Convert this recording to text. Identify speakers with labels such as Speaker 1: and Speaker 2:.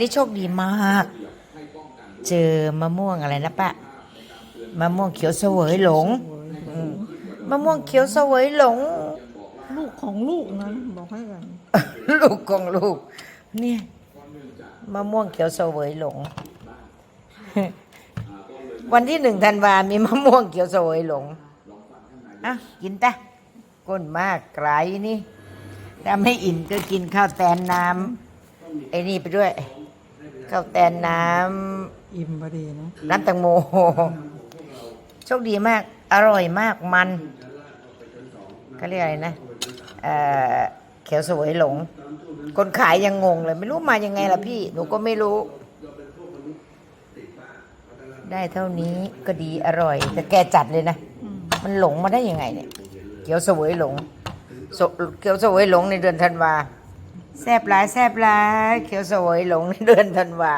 Speaker 1: นี่โชคดีมาก เจอมะม่วงอะไรนะปะมะม่วงเขียวเสวยหลงอืมมะม่วงเขียวเสวยหลง
Speaker 2: ลูกของลูกนะบอกให้กัน
Speaker 1: ลูกของลูก เนี่ยมะม่วงเขียวเสวยหลง วันที่หนึ่งธันวามีมะม่วงเขียวเสวยหลงอะกินตะก้นมากไกลนี่ถ้าไม่อิ่มก็กินข้าวแตนน้ำไอ้นี่ไปด้วย ข้าวแตนน้ำ
Speaker 2: อิ่มพอดีนะ
Speaker 1: น้ำแตงโม โชคดีมาก อร่อยมากมันเขาเรียกอะไรนะเอ่อเขียวสวยหลง คนขายยังงงเลย ไม่รู้มายังไงล่ะพี่ หนูก็ไม่รู้ ได้เท่านี้ก็ดีอร่อย แต่แกจัดเลยนะ มันหลงมาได้ยังไงเนี่ย เขียวเสวยหลงสเขียวเสวยหลงในเดือนธันวา แซบหลายแซบหลาย เขียวสวยหลงเดือนธันวา